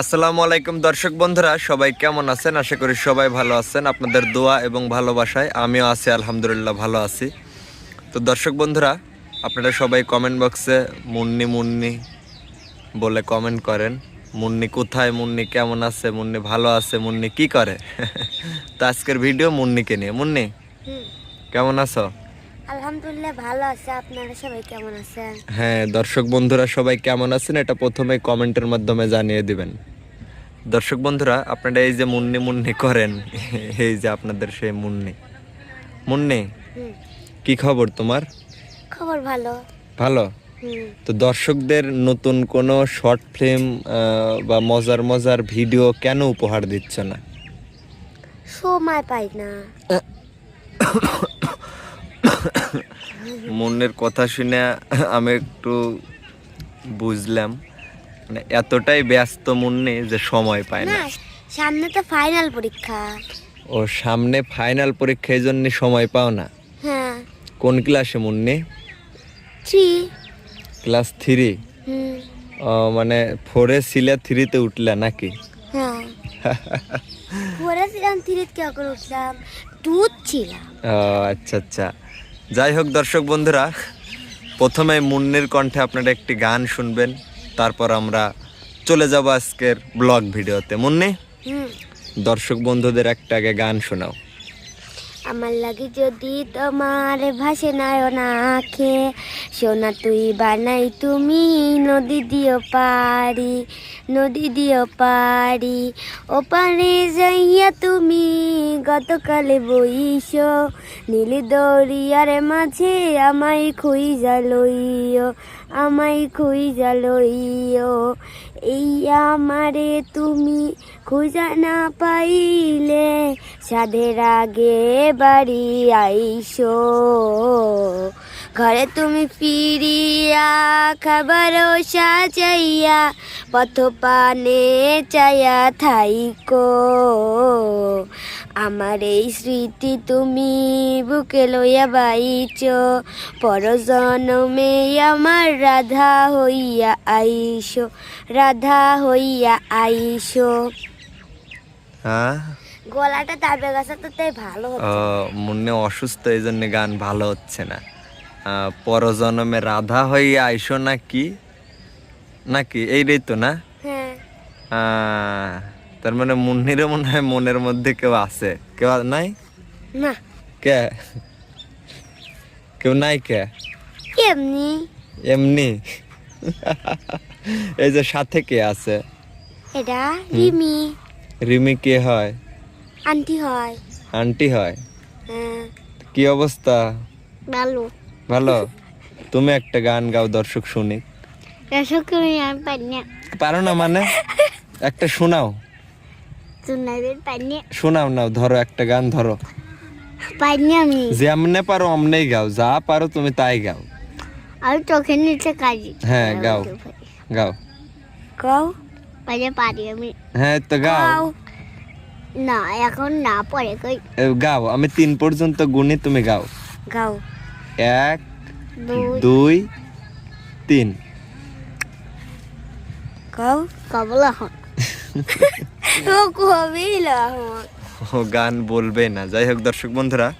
আসসালামু আলাইকুম দর্শক বন্ধুরা সবাই কেমন আছেন? আশা করি সবাই ভালো আছেন। আপনাদের দোয়া এবং ভালোবাসায় আমিও আছি আলহামদুলিল্লাহ ভালো আছি। তো দর্শক বন্ধুরা আপনারা সবাই কমেন্ট বক্সে মুন্নি মুন্নি বলে কমেন্ট করেন। মুন্নি কোথায়? মুন্নি কেমন আছে? মুন্নি ভালো আছে? মুন্নি কি করে? তো আজকের ভিডিও মুন্নিকে নিয়ে। মুন্নি কেমন আছো? আলহামদুলিল্লাহ ভালো আছে। আপনারা সবাই কেমন আছেন? হ্যাঁ দর্শক বন্ধুরা সবাই কেমন আছেন এটা প্রথমে কমেন্টের মাধ্যমে জানিয়ে দিবেন। দর্শক বন্ধুরা আপনারা এই যে মুন্নি মুন্নি করেন এই যে আপনাদের সেই মুন্নি। মুন্নি কি খবর তোমার? খবর ভালো। ভালো? তো দর্শকদের নতুন কোনো শর্ট ফিল্ম বা মজার মজার ভিডিও কেন উপহার দিচ্ছ না? সময় পাই না। মুন্নির কথা শুনে আমি একটু বুঝলাম। মানে এতটাই ব্যস্ত মুন্নি যে সময় পায় না। সামনে তো ফাইনাল পরীক্ষা। ও সামনে ফাইনাল পরীক্ষা এই জন্য সময় পাও না। হ্যাঁ। কোন ক্লাসে মুন্নি? থ্রি ক্লাস থ্রি মানে ফোরে ছিলে থ্রিতে উঠলে নাকি? হ্যাঁ। পড়েছিলাম থ্রিত কে করে উঠলাম। টুত ছিলাম। ও, আচ্ছা আচ্ছা। যাই হোক দর্শক বন্ধুরা প্রথমে মুন্নির কণ্ঠে আপনারা একটি গান শুনবেন তারপর আমরা চলে যাব আজকের ব্লগ ভিডিওতে। মুন্নি হুম। দর্শক বন্ধুদের একটা আগে গান শোনাও। আমার লাগে যদি তোমার ভাসে না আখে সোনা তুই বানাই তুমি নদী দিও পারি নদী দিও পারি ও পারে যাইয়া তুমি গতকালে বইস। নীল দরিয়ার মাঝে আমায় খুই জালইও আমায় খুই জালইও এই আমারে তুমি খুঁজা না পাইলে সাধের আগে বাড়ি আইসো। ঘরে তুমি ফিরিয়া খাবারও সাজাইয়া পথ পানে চায়া থাইকো। আমার এই স্মৃতি তুমি বুকে লইয়া বাইচ পর জনমে আমার রাধা হইয়া আইসো রাধা হইয়া আইসো। হ্যাঁ? গলাটা তার গেছে তো তাই ভালো মুন্নি অসুস্থ এই জন্য গান ভালো হচ্ছে না। পরজন্মে রাধা হয়ে আইসো নাকি? নাকি? এইটাই তো না? হ্যাঁ। তার মানে মুন্নিরও মনে হয় মনের মধ্যে কেউ আছে। কেউ নাই? না। কে? কেউ নাই কে? এমনি। এমনি? এই যে সাথে কে আছে? এটা রিমি। রিমি কে হয়? আন্টি হয়। আন্টি হয়? হ্যাঁ। কি অবস্থা? ভালো। ভালো? তুমি একটা গান গাও দর্শক শুনি। পারো না। মানে? একটা শোনাও। শোনাও না ধরো একটা গান ধরো। যেমনে পারো অমনেই গাও যা পারো তুমি তাই গাও। আমি চোখের নিচে কাজি। হ্যাঁ গাও। গাও। গাও? পারে পারি আমি। হ্যাঁ তো গাও। না এখন না পরে কই। গাও আমি তিন পর্যন্ত গুনি তুমি গাও। গাও। এক দুই তিন। ও গান বলবে না। যাই হোক দর্শক বন্ধুরা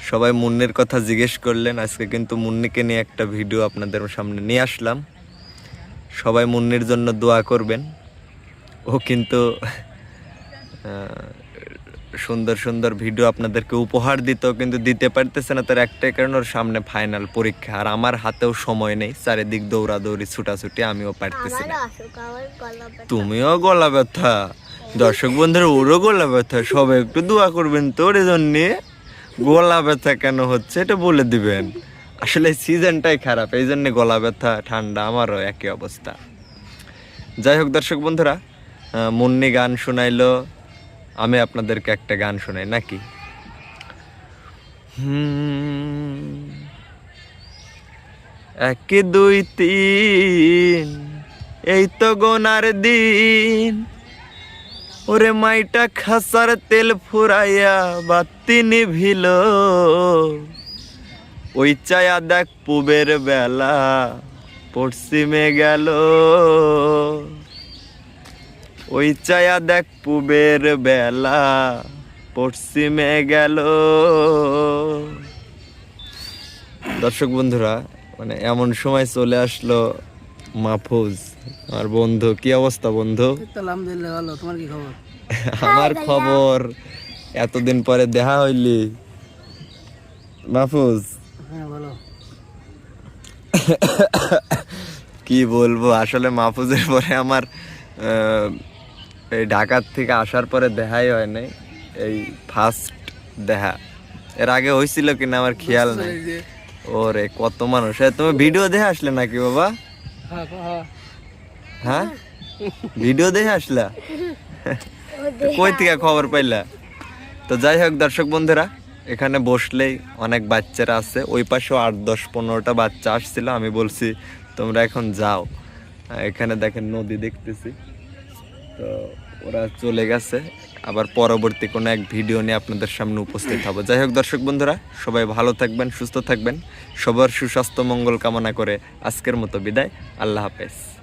সবাই মুন্নির কথা জিজ্ঞেস করলেন। আজকে কিন্তু মুন্নিকে নিয়ে একটা ভিডিও আপনাদের সামনে নিয়ে আসলাম। সবাই মুন্নির জন্য দোয়া করবেন। ও কিন্তু সুন্দর সুন্দর ভিডিও আপনাদেরকে উপহার দিত কিন্তু দিতে পারতেছে না তার একটাই কারণ ওর সামনে ফাইনাল পরীক্ষা। আর আমার হাতেও সময় নেই চারিদিক দৌড়াদৌড়ি ছুটাছুটি আমিও পারতেছি না। তুমিও গলা ব্যথা। দর্শক বন্ধুরা ওরও গলা ব্যথা। সবাই একটু দোয়া করবেন তোর জন্যে গলা ব্যথা কেন হচ্ছে এটা বলে দিবেন। আসলে সিজনটাই খারাপ এই জন্য গলা ব্যথা ঠান্ডা আমারও একই অবস্থা। যাই হোক দর্শক বন্ধুরা মুন্নি গান শোনাইলো। আমি আপনাদেরকে একটা গান শোনাই, নাকি? এক, দুই, তিন, এই তো গোনার দিন। ওরে মাইটা খাসার তেল ফুরাইয়া বাতি নিভিল। ওই চায়া দেখ পুবের বেলা পশ্চিমে গেল। ওই চায়া দেখ পুবের বেলা পশ্চিমে গেল। দর্শক বন্ধুরা মানে এমন সময় চলে আসলো মাহফুজ আমার বন্ধু। কি অবস্থা বন্ধু? আলহামদুলিল্লাহ ভালো। তোমার কি খবর? আমার খবর এতদিন পরে দেখা হইলি। মাহফুজ? হ্যাঁ কি বলব আসলে মাহফুজের পরে আমার আহ, এই ঢাকার থেকে আসার পরে দেখাই হয় নাই। এই ফার্স্ট দেখা। এর আগে হয়েছিল কিনা আমার খেয়াল নেই। ওরে কত মানুষ। তুমি ভিডিও দেখে আসলে নাকি বাবা? হ্যাঁ হ্যাঁ। হ্যাঁ? ভিডিও দেখে আসলা? কই থেকে খবর পাইলা? তো যাই হোক দর্শক বন্ধুরা এখানে বসলেই অনেক বাচ্চারা আছে। ওই পাশেও আট দশ পনেরোটা বাচ্চা আসছিল। আমি বলছি তোমরা এখন যাও। এখানে দেখেন নদী দেখতেছি। তো ওরা চলে গেছে। আবার পরবর্তী কোনো এক ভিডিও নিয়ে আপনাদের সামনে উপস্থিত হব। যাই হোক দর্শক বন্ধুরা, সবাই ভালো থাকবেন, সুস্থ থাকবেন। সবার সুস্বাস্থ্য, মঙ্গল কামনা করে আজকের মতো বিদায়। আল্লাহ হাফেজ।